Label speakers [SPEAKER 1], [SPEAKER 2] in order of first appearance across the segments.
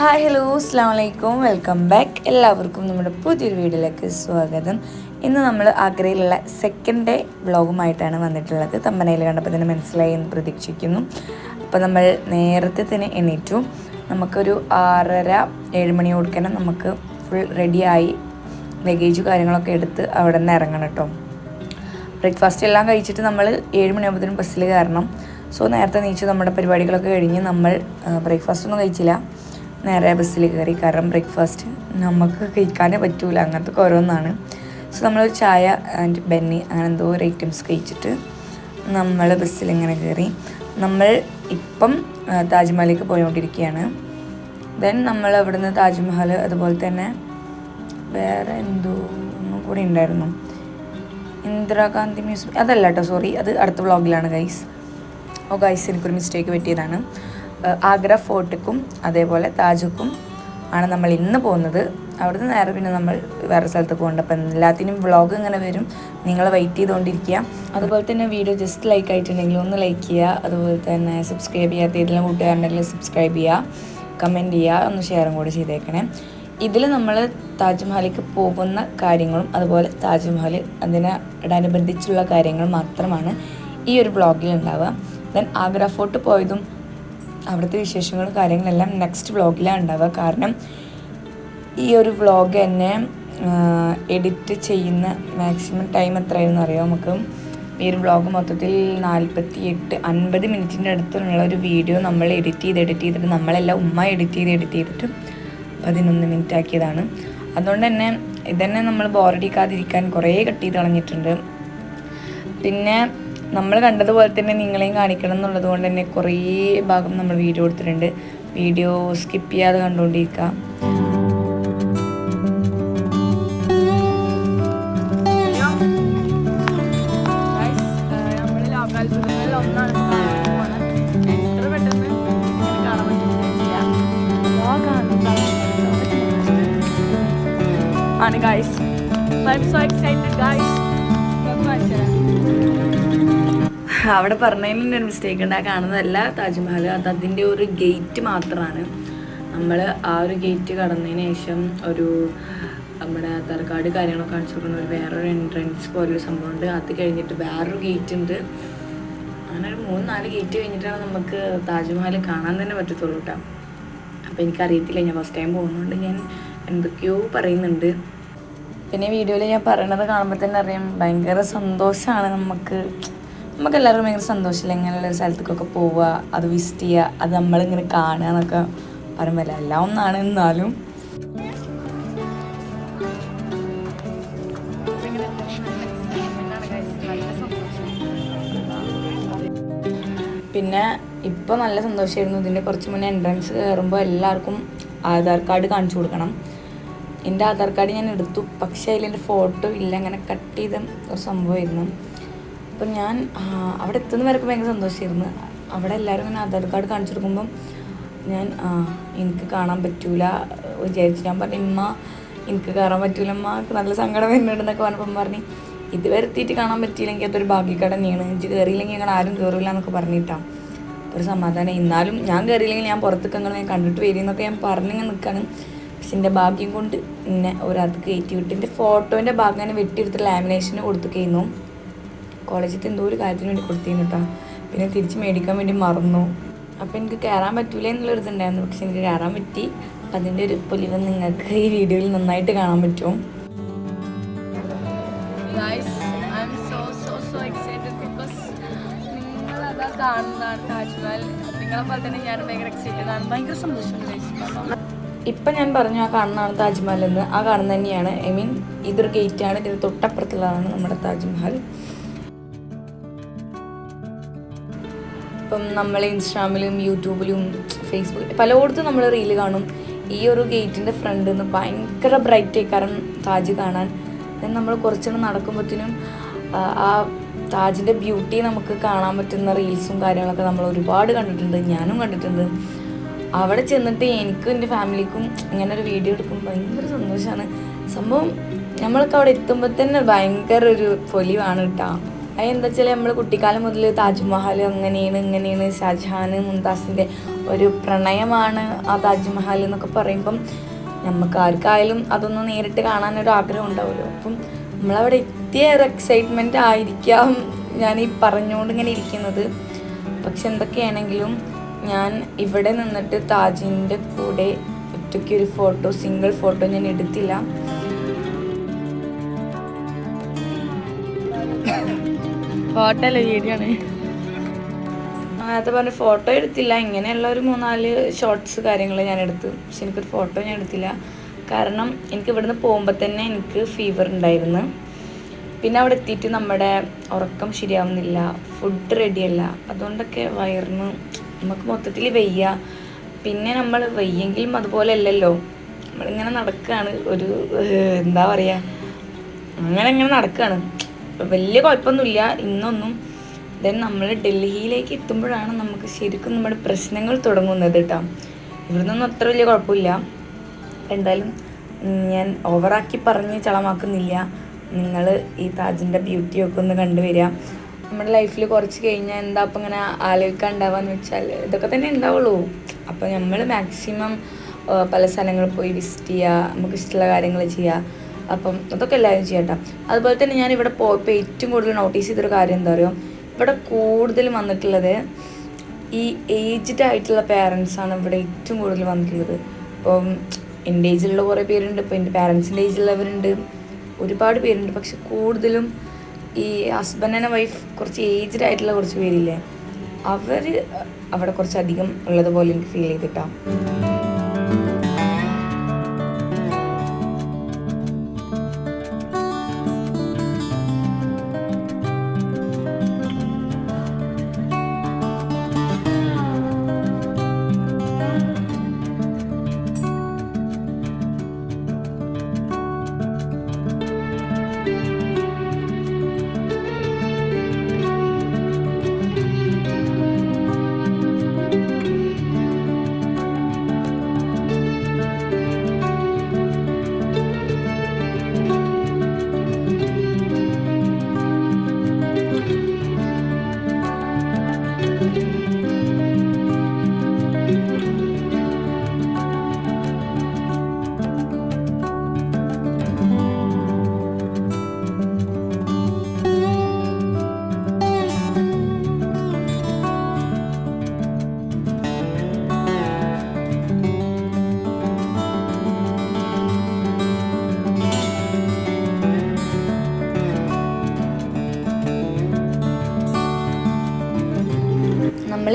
[SPEAKER 1] Hi hello അസ്സാം വലൈക്കും welcome back എല്ലാവർക്കും നമ്മുടെ പുതിയൊരു വീഡിയോയിലേക്ക് സ്വാഗതം. ഇന്ന് നമ്മൾ ആഗ്രയിലുള്ള സെക്കൻഡ് ഡേ വ്ളോഗുമായിട്ടാണ് വന്നിട്ടുള്ളത്. തമ്പനയിൽ കണ്ടപ്പോൾ തന്നെ മനസ്സിലായി എന്ന് പ്രതീക്ഷിക്കുന്നു. അപ്പോൾ നമ്മൾ നേരത്തെ തന്നെ എണീറ്റു. നമുക്കൊരു ആറര ഏഴ് മണി കൊടുക്കണം നമുക്ക് ഫുൾ റെഡിയായി ലഗേജ് കാര്യങ്ങളൊക്കെ എടുത്ത് അവിടെ നിന്ന് ഇറങ്ങണം കേട്ടോ. ബ്രേക്ക്ഫാസ്റ്റ് എല്ലാം കഴിച്ചിട്ട് നമ്മൾ ഏഴ് മണിയാകുമ്പോഴത്തേനും ബസ്സിൽ കയറണം. സോ നേരത്തെ നീച്ച് നമ്മുടെ പരിപാടികളൊക്കെ കഴിഞ്ഞ് നമ്മൾ ബ്രേക്ക്ഫാസ്റ്റ് ഒന്നും കഴിച്ചില്ല. നേരെ ബസ്സിൽ കയറി. കാരണം ബ്രേക്ക്ഫാസ്റ്റ് നമുക്ക് കഴിക്കാനേ പറ്റൂല. അങ്ങനത്തെ ഓരോന്നാണ്. സോ നമ്മളൊരു ചായ ആൻഡ് ബെന്നി അങ്ങനെ എന്തോ ഒരു ഐറ്റംസ് കഴിച്ചിട്ട് നമ്മൾ ബസ്സിൽ ഇങ്ങനെ കയറി. നമ്മൾ ഇപ്പം താജ്മഹലിലേക്ക് പോയിക്കൊണ്ടിരിക്കുകയാണ് ദെൻ നമ്മൾ അവിടുന്ന് താജ്മഹൽ അതുപോലെ തന്നെ വേറെ എന്തോ ഒന്നും കൂടി ഉണ്ടായിരുന്നു. ഇന്ദിരാഗാന്ധി മ്യൂസിയം. അതല്ല കേട്ടോ സോറി അത് അടുത്ത വ്ളോഗിലാണ് ഗൈസ് ഓ ഗൈസ് എനിക്കൊരു മിസ്റ്റേക്ക് പറ്റിയതാണ്. ആഗ്ര ഫോർട്ടിക്കും അതേപോലെ താജുക്കും ആണ് നമ്മൾ ഇന്ന് പോകുന്നത്. അവിടുന്ന് നേരെ പിന്നെ നമ്മൾ വേറെ സ്ഥലത്ത് പോകേണ്ട. അപ്പം എല്ലാത്തിനും വ്ളോഗ് ഇങ്ങനെ വരും. നിങ്ങൾ വെയിറ്റ് ചെയ്തുകൊണ്ടിരിക്കുക. അതുപോലെ തന്നെ വീഡിയോ ജസ്റ്റ് ലൈക്ക് ആയിട്ടുണ്ടെങ്കിൽ ഒന്ന് ലൈക്ക് ചെയ്യുക. അതുപോലെ തന്നെ സബ്സ്ക്രൈബ് ചെയ്യാത്ത ഏതെങ്കിലും കൂട്ടുകാരുണ്ടെങ്കിൽ സബ്സ്ക്രൈബ് ചെയ്യുക. കമന്റ് ചെയ്യുക. ഒന്ന് ഷെയറും കൂടി ചെയ്തേക്കണേ. ഇതിൽ നമ്മൾ താജ്മഹലിലേക്ക് പോകുന്ന കാര്യങ്ങളും അതുപോലെ താജ്മഹൽ അതിനോടനുബന്ധിച്ചുള്ള കാര്യങ്ങൾ മാത്രമാണ് ഈ ഒരു വ്ളോഗിൽ ഉണ്ടാവുക. ദെൻ ആഗ്ര ഫോർട്ട് പോയതും അവിടുത്തെ വിശേഷങ്ങളും കാര്യങ്ങളെല്ലാം നെക്സ്റ്റ് വ്ളോഗിലാണ് ഉണ്ടാവുക. കാരണം ഈ ഒരു വ്ളോഗ് തന്നെ എഡിറ്റ് ചെയ്യുന്ന മാക്സിമം ടൈം എത്രയാണെന്ന് അറിയാം നമുക്ക്? ഈ ഒരു വ്ളോഗ് മൊത്തത്തിൽ നാൽപ്പത്തി എട്ട് അൻപത് മിനിറ്റിന്റെ അടുത്തുള്ള ഒരു വീഡിയോ നമ്മൾ എഡിറ്റ് ചെയ്ത് എഡിറ്റ് ചെയ്തിട്ട് നമ്മളെല്ലാം ഉമ്മ എഡിറ്റ് ചെയ്ത് എഡിറ്റ് ചെയ്തിട്ട് പതിനൊന്ന് മിനിറ്റ് ആക്കിയതാണ്. അതുകൊണ്ട് തന്നെ ഇതന്നെ നമ്മൾ ബോറടിക്കാതിരിക്കാൻ കുറേ കട്ട് ചെയ്ത് കളഞ്ഞിട്ടുണ്ട്. പിന്നെ നമ്മൾ കണ്ടതുപോലെ തന്നെ നിങ്ങളെയും കാണിക്കണം എന്നുള്ളത് കൊണ്ട് തന്നെ കുറേ ഭാഗം നമ്മൾ വീഡിയോ എടുത്തിട്ടുണ്ട്. വീഡിയോ സ്കിപ്പ് ചെയ്യാതെ കണ്ടുകൊണ്ടിരിക്കുക
[SPEAKER 2] ആണ് guys I'm so excited guys.
[SPEAKER 1] അവിടെ പറഞ്ഞതിൽ ഒരു മിസ്റ്റേക്ക് ഉണ്ട്. ആ കാണുന്നതല്ല താജ്മഹൽ. അത് അതിന്റെ ഒരു ഗേറ്റ് മാത്രമാണ് നമ്മൾ ആ ഒരു ഗേറ്റ് കടന്നതിന് ശേഷം ഒരു നമ്മുടെ തലക്കാട് കാര്യങ്ങളൊക്കെ കാണിച്ചു കൊടുക്കുന്ന ഒരു വേറൊരു എൻട്രൻസ് പോലൊരു സംഭവമുണ്ട്. അത് കഴിഞ്ഞിട്ട് വേറൊരു ഗേറ്റ് ഉണ്ട്. അങ്ങനെ ഒരു മൂന്ന് നാല് ഗേറ്റ് കഴിഞ്ഞിട്ടാണ് നമുക്ക് താജ്മഹൽ കാണാൻ തന്നെ പറ്റത്തുള്ളൂ കേട്ടോ. അപ്പോൾ എനിക്കറിയത്തില്ല. ഞാൻ ഫസ്റ്റ് ടൈം പോകുന്നതുകൊണ്ട് ഞാൻ എന്തൊക്കെയോ പറയുന്നുണ്ട്. പിന്നെ വീഡിയോയിൽ ഞാൻ പറയണത് കാണുമ്പോൾ തന്നെ അറിയാം. ഭയങ്കര സന്തോഷമാണ് നമുക്ക് നമുക്ക് എല്ലാവർക്കും ഭയങ്കര സന്തോഷമില്ല ഇങ്ങനെയുള്ള സ്ഥലത്തേക്കൊക്കെ പോവുക അത് വിസിറ്റ് ചെയ്യുക അത് നമ്മളിങ്ങനെ കാണുക എന്നൊക്കെ പറയുമ്പോൾ എല്ലാം ഒന്നാണ് എന്നാലും. പിന്നെ ഇപ്പോൾ നല്ല സന്തോഷമായിരുന്നു ഇതിന്റെ കുറച്ച് മുന്നേ എൻട്രൻസ് കയറുമ്പോൾ എല്ലാവർക്കും ആധാർ കാർഡ് കാണിച്ചു കൊടുക്കണം. എന്റെ ആധാർ കാർഡ് ഞാൻ എടുത്തു. പക്ഷേ അതിലെന്റെ ഫോട്ടോ ഇല്ല. അങ്ങനെ കട്ട് ചെയ്ത ഒരു സംഭവമായിരുന്നു. അപ്പം ഞാൻ അവിടെ എത്തുന്ന വരെ ഭയങ്കര സന്തോഷമായിരുന്നു അവിടെ എല്ലാവരും ഇങ്ങനെ ആധാർ കാർഡ് കാണിച്ചു കൊടുക്കുമ്പം ഞാൻ എനിക്ക് കാണാൻ പറ്റൂല വിചാരിച്ചു ഞാൻ പറഞ്ഞു ഇമ്മ എനിക്ക് കയറാൻ പറ്റൂല അമ്മ നല്ല സങ്കടം വരുന്നുണ്ടെന്നൊക്കെ പറഞ്ഞപ്പം പറഞ്ഞു ഇതുവരെ എത്തിയിട്ട് കാണാൻ പറ്റിയില്ലെങ്കിൽ അതൊരു ഭാഗ്യക്കട തന്നെയാണ്. എനിക്ക് കയറിയില്ലെങ്കിൽ ഞങ്ങൾ ആരും കയറില്ല എന്നൊക്കെ പറഞ്ഞിട്ടാണ് ഒരു സമാധാനം. എന്നാലും ഞാൻ കയറിയില്ലെങ്കിൽ ഞാൻ പുറത്തേക്ക് അങ്ങനെ ഞാൻ കണ്ടിട്ട് വരുന്നൊക്കെ ഞാൻ പറഞ്ഞിങ്ങനെ നിൽക്കാണ് പക്ഷെ എന്റെ ഭാഗ്യം കൊണ്ട് എന്നെ ഒരാൾക്ക് കയറ്റി വിട്ട് എന്റെ ഫോട്ടോന്റെ ഭാഗം വെട്ടിയെടുത്ത് ലാമിനേഷന് കൊടുത്തു കോളേജിൽ എന്തോ ഒരു കാര്യത്തിന് വേണ്ടി കൊടുത്തിരുന്നു കേട്ടോ പിന്നെ തിരിച്ച് മേടിക്കാൻ വേണ്ടി മറന്നു. അപ്പോൾ എനിക്ക് കയറാൻ പറ്റൂല എന്നുള്ളൊരു ഇതുണ്ടായിരുന്നു. പക്ഷെ എനിക്ക് കയറാൻ പറ്റി. അപ്പം അതിന്റെ ഒരു പൊലിവ് നിങ്ങൾക്ക് ഈ വീഡിയോയിൽ നന്നായിട്ട് കാണാൻ പറ്റും.
[SPEAKER 2] കാണുന്നതാണ് താജ്മഹൽ. നിങ്ങളെ പോലെ തന്നെ ഞാൻ ഭയങ്കര എക്സൈറ്റഡ് ആണ്. ഭയങ്കര സന്തോഷം
[SPEAKER 1] ഇപ്പം ഞാൻ പറഞ്ഞു ആ കാണുന്നതാണ് താജ്മഹൽ എന്ന്. ആ കാണുന്നത് തന്നെയാണ്. ഐ മീൻ ഇതൊരു ഗേറ്റാണ് ഇതിന് തൊട്ടപ്പുറത്തുള്ളതാണ് നമ്മുടെ താജ്മഹൽ. ഇപ്പം നമ്മൾ ഇൻസ്റ്റാഗ്രാമിലും യൂട്യൂബിലും ഫേസ്ബുക്കിൽ പലയിടത്തും നമ്മൾ റീൽ കാണും. ഈ ഒരു ഗേറ്റിന്റെ ഫ്രണ്ടിൽ നിന്ന് ഭയങ്കര ബ്രൈറ്റ് കാരണം താജ് കാണാൻ. നമ്മൾ കുറച്ചുകൂടെ നടക്കുമ്പോഴത്തേനും ആ താജിന്റെ ബ്യൂട്ടി നമുക്ക് കാണാൻ പറ്റുന്ന റീൽസും കാര്യങ്ങളൊക്കെ നമ്മൾ ഒരുപാട് കണ്ടിട്ടുണ്ട്. ഞാനും കണ്ടിട്ടുണ്ട്. അവിടെ ചെന്നിട്ട് എനിക്കും എന്റെ ഫാമിലിക്കും ഇങ്ങനെ ഒരു വീഡിയോ എടുക്കുമ്പോൾ ഭയങ്കര സന്തോഷമാണ് സംഭവം നമ്മളൊക്കെ അവിടെ എത്തുമ്പോൾ തന്നെ ഭയങ്കര ഒരു പൊലിവാണ് കേട്ടോ അതെന്താ വെച്ചാൽ നമ്മൾ കുട്ടിക്കാലം മുതൽ താജ്മഹൽ അങ്ങനെയാണ് ഇങ്ങനെയാണ് ഷാജഹാൻ മുംതാസിന്റെ ഒരു പ്രണയമാണ് ആ താജ്മഹൽ എന്നൊക്കെ പറയുമ്പം നമുക്ക് ആർക്കായാലും അതൊന്ന് നേരിട്ട് കാണാനൊരു ആഗ്രഹം ഉണ്ടാവുമല്ലോ. അപ്പം നമ്മളവിടെ എത്തിയ ഒരു എക്സൈറ്റ്മെന്റ് ആയിരിക്കാം ഞാൻ ഈ പറഞ്ഞുകൊണ്ട് ഇങ്ങനെ ഇരിക്കുന്നത്. പക്ഷെ എന്തൊക്കെയാണെങ്കിലും ഞാൻ ഇവിടെ നിന്നിട്ട് താജിന്റെ കൂടെ ഒറ്റയ്ക്ക് ഒരു ഫോട്ടോ സിംഗിൾ ഫോട്ടോ ഞാൻ എടുത്തില്ല.
[SPEAKER 2] ഫോട്ടോ വീഡിയോ ആണ്.
[SPEAKER 1] പറഞ്ഞ ഫോട്ടോ എടുത്തില്ല. ഇങ്ങനെയുള്ള ഒരു മൂന്നാൽ ഷോർട്സ് കാര്യങ്ങൾ ഞാൻ എടുത്തു. പക്ഷെ എനിക്കൊരു ഫോട്ടോ ഞാൻ എടുത്തില്ല. കാരണം എനിക്ക് ഇവിടുന്ന് പോകുമ്പോൾ തന്നെ എനിക്ക് ഫീവർ ഉണ്ടായിരുന്നു. പിന്നെ അവിടെ എത്തിയിട്ട് നമ്മുടെ ഉറക്കം ശരിയാവുന്നില്ല. ഫുഡ് റെഡിയല്ല അതുകൊണ്ടൊക്കെ വയറിന് നമുക്ക് മൊത്തത്തിൽ വയ്യ. പിന്നെ നമ്മൾ വയ്യെങ്കിലും അതുപോലെ അല്ലല്ലോ. നമ്മളിങ്ങനെ നടക്കുകയാണ് ഒരു എന്താ പറയുക അങ്ങനെ ഇങ്ങനെ നടക്കുകയാണ് വലിയ കുഴപ്പമൊന്നുമില്ല. ഇന്നൊന്നും ദെൻ നമ്മൾ ഡൽഹിയിലേക്ക് എത്തുമ്പോഴാണ് നമുക്ക് ശരിക്കും നമ്മുടെ പ്രശ്നങ്ങൾ തുടങ്ങുന്നത് കേട്ടോ ഇവിടുന്നൊന്നും അത്ര വലിയ കുഴപ്പമില്ല. എന്തായാലും ഞാൻ ഓവറാക്കി പറഞ്ഞ് ചളമാക്കുന്നില്ല. നിങ്ങൾ ഈ താജിന്റെ ബ്യൂട്ടിയൊക്കെ ഒന്ന് കണ്ടുവരിക. നമ്മുടെ ലൈഫിൽ കുറച്ച് കഴിഞ്ഞാൽ എന്താ അപ്പം ഇങ്ങനെ ആലോചിക്കാൻ വെച്ചാൽ ഇതൊക്കെ തന്നെ ഉണ്ടാവുള്ളൂ. അപ്പോൾ നമ്മൾ മാക്സിമം പല സ്ഥലങ്ങളിൽ പോയി വിസിറ്റ് ചെയ്യുക നമുക്ക് ഇഷ്ടമുള്ള കാര്യങ്ങൾ ചെയ്യുക. അപ്പം അതൊക്കെ എല്ലാവരും ചെയ്യട്ടോ. അതുപോലെ തന്നെ ഞാൻ ഇവിടെ പോയപ്പോൾ ഏറ്റവും കൂടുതൽ നോട്ടീസ് ചെയ്തൊരു കാര്യം എന്താ പറയുക ഇവിടെ കൂടുതൽ വന്നിട്ടുള്ളത് ഈ ഏജ്ഡ് ആയിട്ടുള്ള പേരൻസാണ് ഇവിടെ ഏറ്റവും കൂടുതൽ വന്നിട്ടുള്ളത്. ഇപ്പം എന്റെ ഏജിലുള്ള കുറേ പേരുണ്ട് ഇപ്പം എന്റെ പാരൻസിന്റെ ഏജിലുള്ളവരുണ്ട് ഒരുപാട് പേരുണ്ട്. പക്ഷെ കൂടുതലും ഈ ഹസ്ബൻഡ് ആൻഡ് വൈഫ് കുറച്ച് ഏജ്ഡ് ആയിട്ടുള്ള കുറച്ച് പേരില്ലേ? അവർ അവിടെ കുറച്ചധികം ഉള്ളതുപോലെ എനിക്ക് ഫീൽ ചെയ്തിട്ടാണ്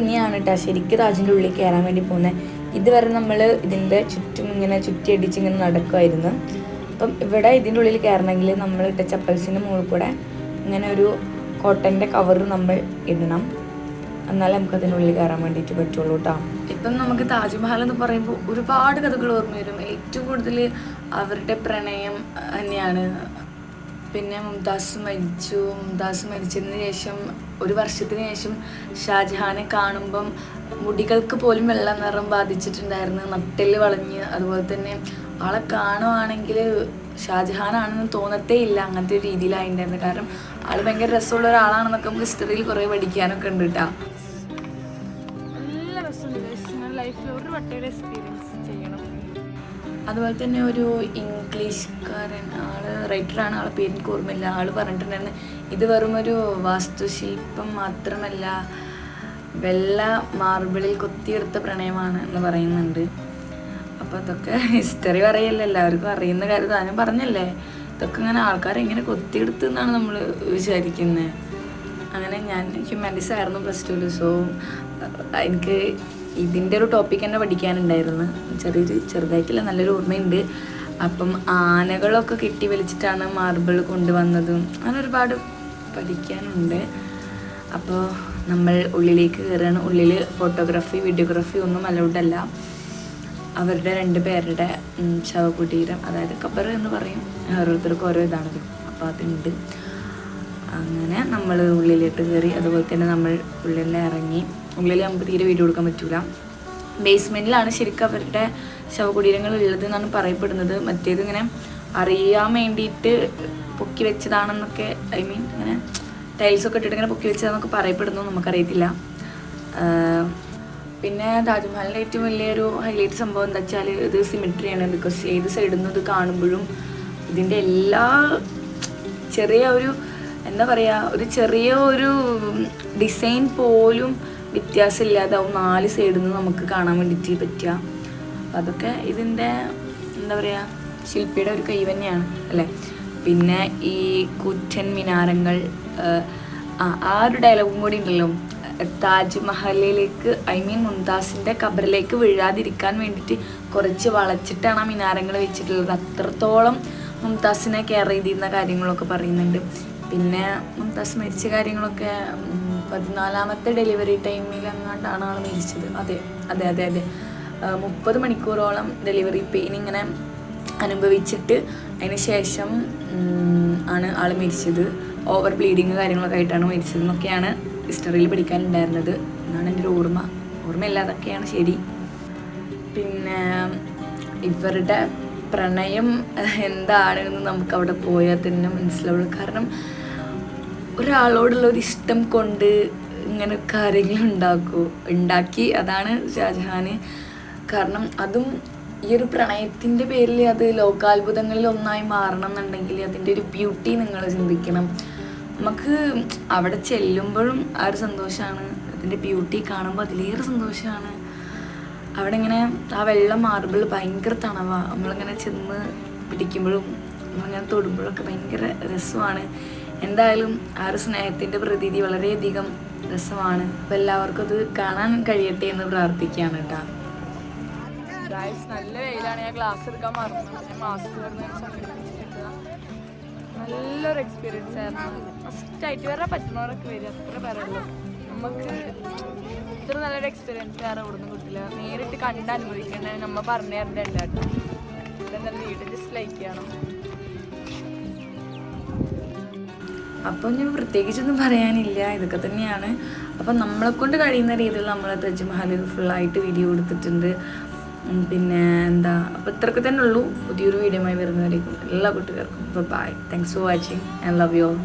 [SPEAKER 1] ഇനിയാണ് കേട്ടോ ശരിക്കും താജിന്റെ ഉള്ളിൽ കയറാൻ വേണ്ടി പോകുന്നത് ഇതുവരെ നമ്മൾ ഇതിന്റെ ചുറ്റും ഇങ്ങനെ ചുറ്റിയടിച്ച് ഇങ്ങനെ നടക്കുമായിരുന്നു അപ്പം ഇവിടെ ഇതിന്റെ ഉള്ളിൽ കയറണമെങ്കിൽ നമ്മൾ ഇട്ട ചപ്പൽസിന്റെ മുകളിൽ കൂടെ ഇങ്ങനെ ഒരു കോട്ടന്റെ കവർ നമ്മൾ ഇടണം. എന്നാലേ നമുക്ക് അതിനുള്ളിൽ കയറാൻ വേണ്ടിയിട്ട് പറ്റുള്ളൂ കേട്ടോ ഇപ്പം നമുക്ക് താജ്മഹൽ എന്ന് പറയുമ്പോൾ ഒരുപാട് കഥകൾ ഓർമ്മ വരും. ഏറ്റവും കൂടുതൽ അവരുടെ പ്രണയം തന്നെയാണ്. പിന്നെ മുംതാസ് മരിച്ചു. മുംതാസ് മരിച്ചതിന് ശേഷം ഒരു വർഷത്തിന് ശേഷം ഷാജഹാനെ കാണുമ്പം മുടികൾക്ക് പോലും വെള്ള നിറം ബാധിച്ചിട്ടുണ്ടായിരുന്നു. നട്ടിൽ വളഞ്ഞ്. അതുപോലെ തന്നെ ആളെ കാണുവാണെങ്കിൽ ഷാജഹാനാണെന്ന് തോന്നത്തേ ഇല്ല അങ്ങനത്തെ ഒരു രീതിയിലായിട്ടുണ്ടായിരുന്നു കാരണം ആൾ ഭയങ്കര രസമുള്ള ഒരാളാണെന്നൊക്കെ നമുക്ക് ഹിസ്റ്ററിയിൽ കുറേ പഠിക്കാനൊക്കെ ഉണ്ട് കേട്ടോ
[SPEAKER 2] നല്ല രസമുണ്ട്. നിങ്ങളുടെ ലൈഫിൽ ഒരു വട്ടയുടെ എക്സ്പീരിയൻസ് ചെയ്യണം.
[SPEAKER 1] അതുപോലെ തന്നെ ഒരു ഇംഗ്ലീഷ്കാരൻ ആൾ റൈറ്ററാണ് ആളെ പേര് ഓർമ്മയില്ല. ആൾ പറഞ്ഞിട്ടുണ്ടായിരുന്നു ഇത് വെറും ഒരു വാസ്തുശില്പം മാത്രമല്ല വെള്ള മാർബിളിൽ കൊത്തിയെടുത്ത പ്രണയമാണ് എന്ന് പറയുന്നുണ്ട്. അപ്പോൾ അതൊക്കെ ഹിസ്റ്ററി പറയല്ല എല്ലാവർക്കും അറിയുന്ന കാര്യം. താനും പറഞ്ഞല്ലേ ഇതൊക്കെ ഇങ്ങനെ ആൾക്കാർ എങ്ങനെ കൊത്തിയെടുത്ത് എന്നാണ് നമ്മൾ വിചാരിക്കുന്നത് അങ്ങനെ ഞാൻ ഹ്യൂമാനിറ്റീസ് ആയിരുന്നു പ്ലസ് ടുവിൽ സോ എനിക്ക് ഇതിന്റെ ഒരു ടോപ്പിക് തന്നെ പഠിക്കാനുണ്ടായിരുന്നു. ചെറിയൊരു ചെറുതായിട്ടില്ല നല്ലൊരു ഓർമ്മയുണ്ട്. അപ്പം ആനകളൊക്കെ കെട്ടി വലിച്ചിട്ടാണ് മാർബിൾ കൊണ്ടുവന്നതും അങ്ങനെ ഒരുപാട് പഠിക്കാനുണ്ട്. അപ്പോൾ നമ്മൾ ഉള്ളിലേക്ക് കയറുകയാണ് ഉള്ളിൽ ഫോട്ടോഗ്രാഫി വീഡിയോഗ്രാഫി ഒന്നും അലൗഡ് അല്ല. അവരുടെ രണ്ട് പേരുടെ ശവകുടീരം അതായത് ഖബർ എന്ന് പറയും. ഓരോരുത്തർക്കും ഓരോ ഇതാണല്ലോ. അപ്പോൾ അതുണ്ട്. അങ്ങനെ നമ്മൾ ഉള്ളിലേക്ക് കയറി അതുപോലെ തന്നെ നമ്മൾ ഉള്ളിൽ ഇറങ്ങി. ഉള്ളിൽ നമുക്ക് തീരെ വീഡിയോ കൊടുക്കാൻ പറ്റൂല. ബേസ്മെന്റിലാണ് ശരിക്കും അവരുടെ ശവകുടീരങ്ങൾ ഉള്ളത് എന്നാണ് പറയപ്പെടുന്നത്. മറ്റേത് ഇങ്ങനെ അറിയാൻ വേണ്ടിയിട്ട് പൊക്കി വെച്ചതാണെന്നൊക്കെ ഐ മീൻ ഇങ്ങനെ ടൈൽസ് ഒക്കെ ഇട്ടിട്ട് ഇങ്ങനെ പൊക്കി വെച്ചതാണെന്നൊക്കെ പറയപ്പെടുന്നു നമുക്കറിയത്തില്ല. പിന്നെ താജ്മഹലിന്റെ ഏറ്റവും വലിയൊരു ഹൈലൈറ്റ് സംഭവം എന്താ വെച്ചാൽ ഇത് സിമിട്രിയാണ് ബിക്കോസ് ഏത് സൈഡിൽ നിന്ന് ഇത് കാണുമ്പോഴും ഇതിന്റെ എല്ലാ ചെറിയ ഒരു എന്താ പറയുക ഒരു ചെറിയ ഒരു ഡിസൈൻ പോലും വ്യത്യാസമില്ലാതാവും നാല് സൈഡിൽ നിന്ന് നമുക്ക് കാണാൻ വേണ്ടിയിട്ട് പറ്റുക. അപ്പം അതൊക്കെ ഇതിന്റെ എന്താ പറയുക ശില്പിയുടെ ഒരു കൈ തന്നെയാണ് അല്ലേ? പിന്നെ ഈ കുറ്റൻ മിനാരങ്ങൾ ആ ഒരു ഡയലോഗും കൂടി ഉണ്ടല്ലോ. താജ്മഹലിലേക്ക് ഐ മീൻ മുംതാസിന്റെ കബറിലേക്ക് വീഴാതിരിക്കാൻ വേണ്ടിയിട്ട് കുറച്ച് വളച്ചിട്ടാണ് ആ മിനാരങ്ങൾ വെച്ചിട്ടുള്ളത്. അത്രത്തോളം മുംതാസിനെ കെയർ ചെയ്തിരുന്ന കാര്യങ്ങളൊക്കെ പറയുന്നുണ്ട്. പിന്നെ മുംതാസ് മരിച്ച കാര്യങ്ങളൊക്കെ പതിനാലാമത്തെ ഡെലിവറി ടൈമിൽ അങ്ങാണ്ടാണ് ആൾ മരിച്ചത്? അതെ അതെ അതെ അതെ. മുപ്പത് മണിക്കൂറോളം ഡെലിവറി പെയിൻ ഇങ്ങനെ അനുഭവിച്ചിട്ട് അതിന് ശേഷം ആണ് ആൾ മരിച്ചത്. ഓവർ ബ്ലീഡിങ് കാര്യങ്ങളൊക്കെ ആയിട്ടാണ് മരിച്ചത് എന്നൊക്കെയാണ് ഹിസ്റ്ററിയിൽ പഠിക്കാനുണ്ടായിരുന്നത്. എന്നാണ് എന്റെ ഒരു ഓർമ്മ. ഓർമ്മയില്ല ശരി. പിന്നെ ഇവരുടെ പ്രണയം എന്താണ് എന്ന് നമുക്ക് അവിടെ പോയാൽ തന്നെ മനസ്സിലാവുള്ളൂ. കാരണം ഒരാളോടുള്ള ഒരു ഇഷ്ടം കൊണ്ട് ഇങ്ങനെ കാര്യങ്ങൾ ഉണ്ടാക്കൂ ഉണ്ടാക്കി അതാണ് ഷാജഹാന് കാരണം അതും ഈ ഒരു പ്രണയത്തിന്റെ പേരിൽ അത് ലോകാത്ഭുതങ്ങളിൽ ഒന്നായി മാറണം എന്നുണ്ടെങ്കിൽ അതിന്റെ ഒരു ബ്യൂട്ടി നിങ്ങൾ ചിന്തിക്കണം. നമുക്ക് അവിടെ ചെല്ലുമ്പോഴും ആ ഒരു സന്തോഷമാണ്. അതിന്റെ ബ്യൂട്ടി കാണുമ്പോൾ അതിലേറെ സന്തോഷമാണ്. അവിടെ ഇങ്ങനെ ആ വെള്ള മാർബിൾ ഭയങ്കര തണവാ. നമ്മളിങ്ങനെ ചെന്ന് പിടിക്കുമ്പോഴും നമ്മളിങ്ങനെ തൊടുമ്പോഴൊക്കെ ഭയങ്കര രസമാണ്. എന്തായാലും ആ ഒരു സ്നേഹത്തിന്റെ പ്രതീതി വളരെയധികം രസമാണ്. അപ്പം എല്ലാവർക്കും അത് കാണാൻ കഴിയട്ടെ എന്ന് പ്രാർത്ഥിക്കുകയാണ് കേട്ടോ.
[SPEAKER 2] ഗായ്സ് നല്ല വെയിലാണ്. ഞാൻ ക്ലാസ് എടുക്കാൻ മറന്നു. ഞാൻ മാസ്ക് വരുന്ന സംഘടിപ്പിച്ചിട്ട് നല്ലൊരു എക്സ്പീരിയൻസ് ആയിരുന്നു. ഫസ്റ്റായിട്ട് വരാൻ പറ്റുന്നവരൊക്കെ വരും. അത്ര പറയുള്ളൂ നമുക്ക് ഇത്ര നല്ലൊരു എക്സ്പീരിയൻസ് വേറെ ഇവിടുന്ന് കിട്ടില്ല. നേരിട്ട് കണ്ട് അനുഭവിക്കേണ്ട നമ്മൾ പറഞ്ഞു തരേണ്ട കേട്ടോ ഇതെന്തായാലും വീട്ടിൽ ജസ്റ്റ് ലൈക്ക് ചെയ്യണം.
[SPEAKER 1] അപ്പം ഞാൻ പ്രത്യേകിച്ചൊന്നും പറയാനില്ല. ഇതൊക്കെ തന്നെയാണ്. അപ്പം നമ്മളെ കൊണ്ട് കഴിയുന്ന രീതിയിൽ നമ്മൾ താജ്മഹൽ ഫുള്ളായിട്ട് വീഡിയോ കൊടുത്തിട്ടുണ്ട് പിന്നെ എന്താ അപ്പോൾ ഇത്രയൊക്കെ തന്നെ ഉള്ളൂ. പുതിയൊരു വീഡിയോ ആയി വരുന്നവരേക്കും എല്ലാ കുട്ടികൾക്കും. Bye thanks for watching and love you all